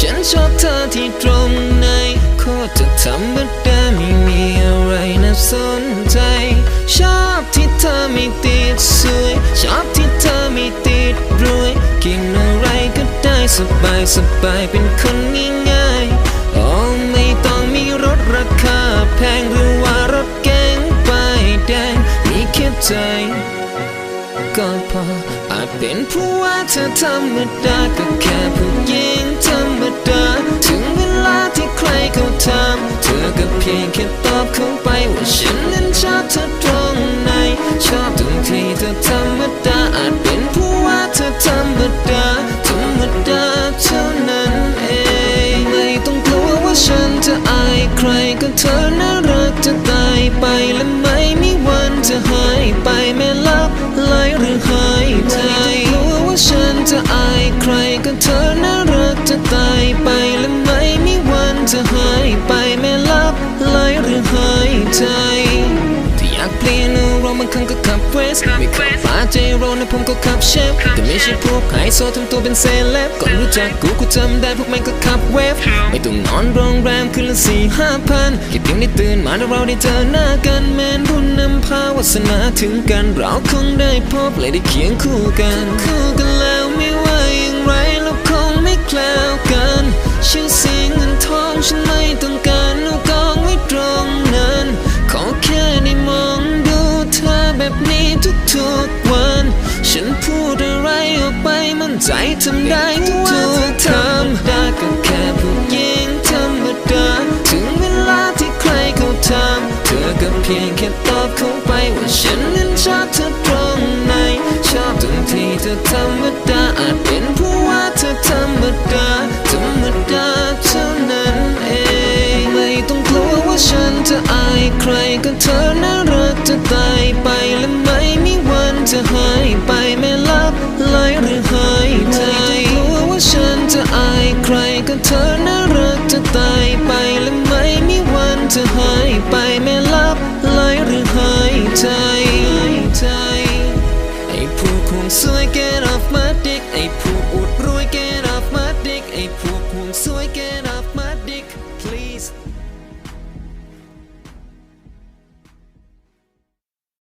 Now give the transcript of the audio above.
ฉันชอบเธอที่ตรงไหนโคตรจะธรรมดาไม่มีอะไรน่าสนใจ ชอบที่เธอไม่ติดสวย ชอบที่เธอไม่ติดรวย กินอะไรก็ได้สบายสบายเป็นคนง่ายๆโอ้ไม่ต้องมีรถราคาแพงหรือว่ารถเก๋งป้ายแดงมีแค่ใจก็พออ เป็นเพราะว่าเธอธรรมดาก็แค่ผู้หญิงธรรมดา ถึงเวลาที่ใครเขาถามเธอก็เพียงแค่ตอบเขาไปว่าฉันนั้นชอบเธอตรงไหน ชอบตรงที่เธอธรรมดาอาจเป็นเพราะว่าเธอธรรมดาธรรมดาเท่านั้นเองไม่ต้องกลัวว่าฉันจะอายใครก็เธอน่ารักจะตายไปและ ก็เธอน่ารักจะตายไปและไม่มีวันจะหายไปแม้ลับไหลหรือหายใจที่อยากเปลี่ยนอารมณ์บางครั้งก็ขับเวสไม่ขับฟ้าใจร้อนะผมก็ขับเชฟแต่ไม่ใช่พวกไฮโซทำตัวเป็นเซเลบก่อนรู้จักกูกูจำได้พวกม่งก็ขับเวฟไม่ต้องนอนโรงแรมคืนละสี่ห้าพันค่เพียงได้ตื่นมาแล้วเราได้เจอหน้ากันแมนบุญนำพาวาสนาถึงกันเราคงได้พบและได้เคียงคู่กันคู่กันแล้ว ใจทำได้ทุกๆคำดาก็แค่ผู้หญิงธรรมดาถึงเวลาที่ใครเขาถามเธอก็เพียงแค่ตอบเขาไปว่าฉันนั้นชอบเธอตรงไหนชอบตรงที่เธอธรรมดาอาจเป็นเพราะว่าเธอธรรมดาธรรมดาเท่านั้นเองไม่ต้องกลัวว่าฉันจะอายใครก็เธอน่า ว่